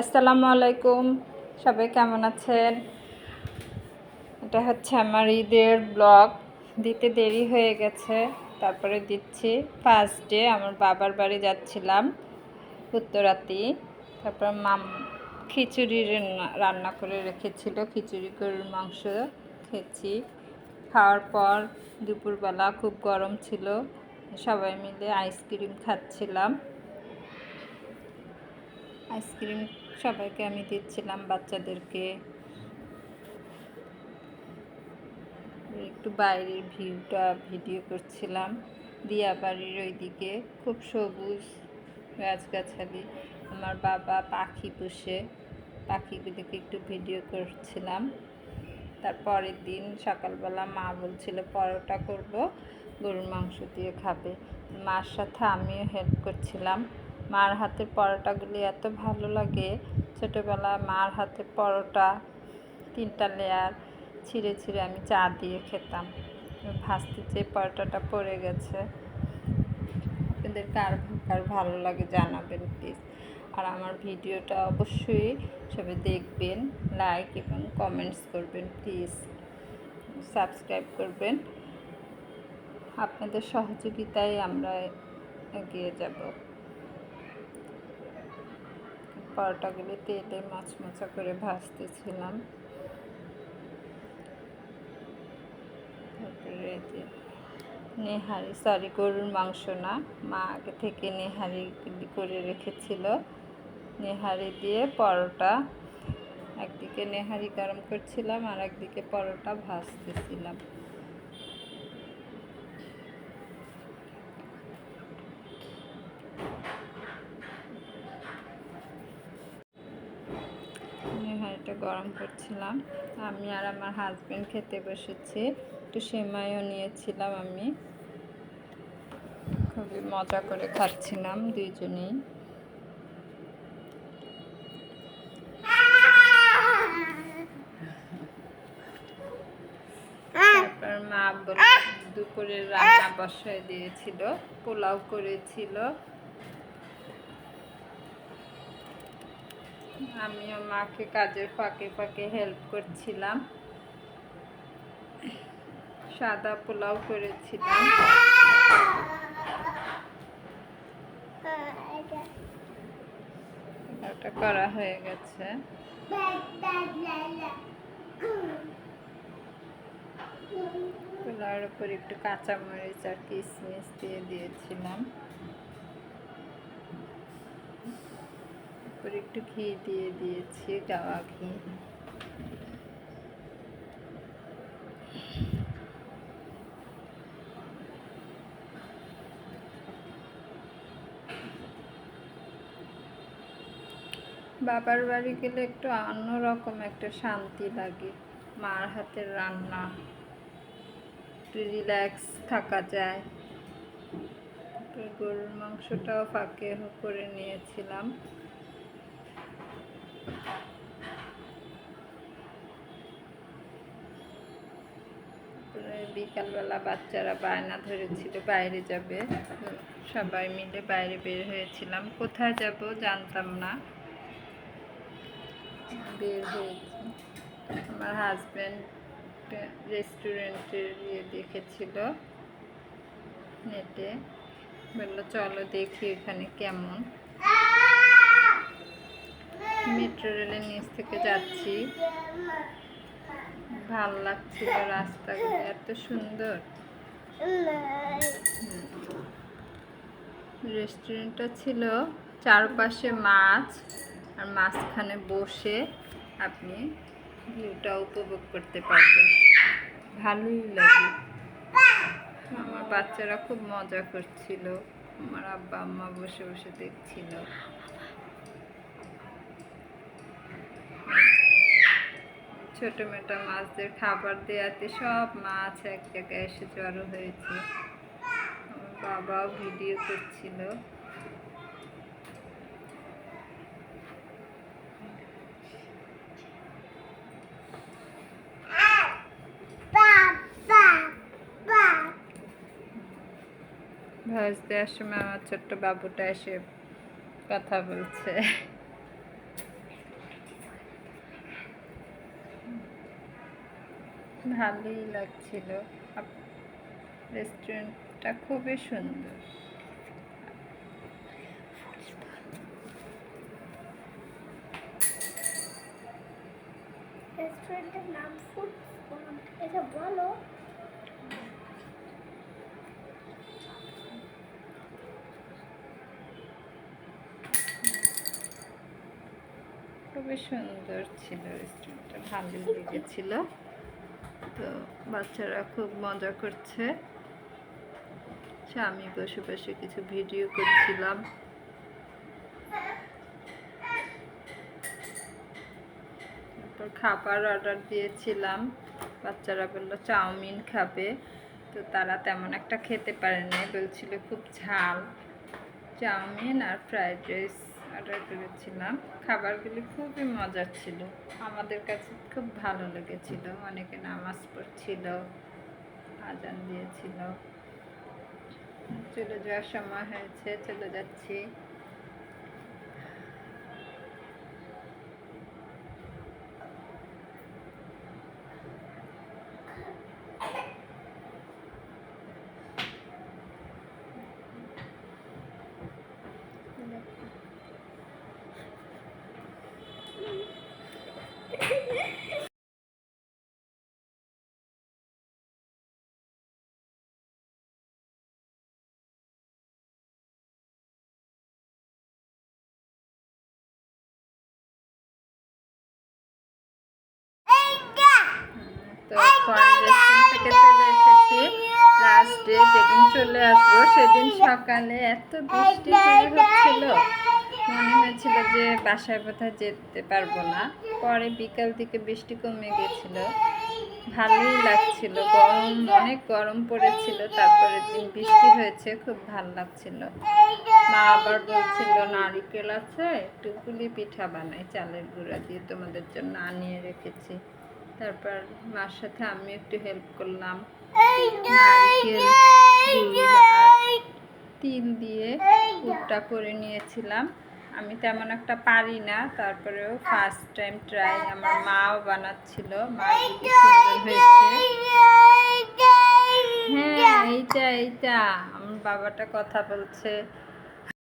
আসসালামু আলাইকুম। সবাই কেমন আছেন? এটা হচ্ছে আমার ঈদের ব্লগ। দিতে দেরি হয়ে গেছে, তারপরে দিচ্ছি। ফার্স্ট ডে আমার বাবার বাড়ি যাচ্ছিলাম, উত্তরাতি। তারপর মাম খিচুড়ি রান্না করে রেখেছিল। খিচুড়ি গরুর মাংস খেয়েছি। খাওয়ার পর দুপুরবেলা খুব গরম ছিল, সবাই মিলে আইসক্রিম খাচ্ছিলাম। আইসক্রিম সবাইকে আমি দিচ্ছিলাম বাচ্চাদেরকে। একটু বাইরের ভিউটা ভিডিও করছিলাম। দিয়া বাড়ির ওইদিকে খুব সবুজ গাছগাছালি। আমার বাবা পাখি পুষে পাখিগুলোকে একটু ভিডিও করছিলাম। তার পরের দিন সকালবেলা মা বলছিল, পরোটা করব, গরুর মাংস দিয়ে খাবে। মার সাথে আমিও হেল্প করছিলাম। মার হাতের পরোটাগুলি এত ভালো লাগে। ছোটোবেলায় মার হাতের পরোটা, তিনটা লেয়ার ছিঁড়ে ছিঁড়ে আমি চা দিয়ে খেতাম। ভাজতে যে পরোটাটা পড়ে গেছে। আপনাদের কার কার ভালো লাগে জানাবেন প্লিজ আর আমার ভিডিওটা অবশ্যই সবাই দেখবেন লাইক এবং কমেন্টস করবেন প্লিজ সাবস্ক্রাইব করবেন। আপনাদের সহযোগিতায় আমরা এগিয়ে যাব। পরোটাগুলি তেলে মাছ মাছা করে ভাজতেছিলাম। তারপরে নেহারি, সরি, গরুর মাংস না, মা আগে থেকে নেহারি করে রেখেছিল। নেহারি দিয়ে পরোটা, একদিকে নেহারি গরম করছিলাম আর একদিকে পরোটা ভাজতেছিলাম। নেহারিটা গরম করছিলাম। আমি আর আমার হাজব্যান্ড খেতে বসেছি। একটু সেমাইও নিয়েছিলাম আমি। খুবই মজা করে খাচ্ছিলাম দুইজনেই। তারপর মা বলে দুপুরে রান্না বসায় দিয়েছিল, পোলাও করেছিল। আমিও মাকে কাজের ফাঁকে ফাঁকে হেল্প করছিলাম। সাদা পোলাও করেছিলাম। ওটা করা হয়ে গেছে। পোলাওর উপর একটু কাঁচামরিচ আর কিশমিশ দিয়ে দিয়েছিলাম। উপরে একটু ঘি দিয়ে দিয়েছি গাওয়া ঘি। বাবার বাড়ি গেলে একটু অন্যরকম একটা শান্তি লাগে। মার হাতের রান্না, একটু রিল্যাক্স থাকা যায়। গরুর মাংসটাও ফাঁকে করে নিয়েছিলাম তারপরে বিকালবেলা বাচ্চারা বায়না ধরেছিল বাইরে যাবে। সবাই মিলে বাইরে বের হয়েছিলাম। কোথায় যাব জানতাম না। বের হয়েছি। আমার হাজব্যান্ড রেস্টুরেন্টের ইয়ে দেখেছিল নেটে। বলল চলো দেখি এখানে কেমন। মেট্রো রেলের নিচ থেকে যাচ্ছি। ভালো লাগছিল রাস্তাগুলো এত সুন্দর। রেস্টুরেন্টটা ছিল চারপাশে মাছ আর মাঝখানে বসে আপনি ভিউটা উপভোগ করতে পারবেন। ভালোই লাগে। আমার বাচ্চারা খুব মজা করছিল। আমার আব্বা, আম্মা বসে বসে দেখছিল। ছোট মেটা মাছদের খাবার দেওয়াতে সব মাছ এক জায়গায় এসে জড়ো হয়েছে। বাবাও ভিডিও করছিল। ভয়েস দেওয়ার সময় আমার ছোট্ট বাবুটা এসে কথা বলছে। ভালোই লাগছিল। রেস্টুরেন্টটা খুবই সুন্দর। রেস্টুরেন্টের নাম ফুড এটা বলো। খুবই সুন্দর ছিল রেস্টুরেন্টটা ভালোই লেগেছিল। তো বাচ্চারা খুব মজা করছে। আমি বসে বসে কিছু ভিডিও করছিলাম। তারপর খাবার অর্ডার দিয়েছিলাম। বাচ্চারা বলল, চাউমিন খাবে। তো তারা তেমন একটা খেতে পারেনি, বলছিল, খুব ঝাল। চাউমিন আর ফ্রাইড রাইস। অর্ডার করেছিলাম। খাবারগুলি খুবই মজার ছিল। আমাদের কাছে খুব ভালো লেগেছিল। অনেকে নামাজ পড়ছিল, আজান দিয়েছিল। চলে যাওয়ার সময় হয়েছে, চলে যাচ্ছি। তো ফরেন থেকে চলে এসেছি। লাস্ট ডে যেদিন চলে আসব, সেদিন সকালে এত বৃষ্টি হচ্ছিল। মনে হয়েছিল যে বাসায় বোধহয় যেতে পারব না। পরে বিকাল দিকে বৃষ্টি কমে গেছিল। ভালোই লাগছিল। গরম, অনেক গরম পড়েছিল। তারপরে দিন বৃষ্টি হয়েছে, খুব ভালো লাগছিল। মা আবার বলছিল, নারিকেল আছে, একটু পুলি পিঠা বানাই, চালের গুঁড়া দিয়ে তোমাদের জন্য আনিয়ে রেখেছি। তারপর মার সাথে আমি একটু হেল্প করলাম। তিল দিয়ে পুরটা করে নিয়েছিলাম। আমি তেমন একটা পারি না তারপরেও ফার্স্ট টাইম ট্রাই আমার মাও বানাচ্ছিল মা সুন্দর হয়েছে। হ্যাঁ এইটা এইটা। আমার বাবাটা কথা বলছে।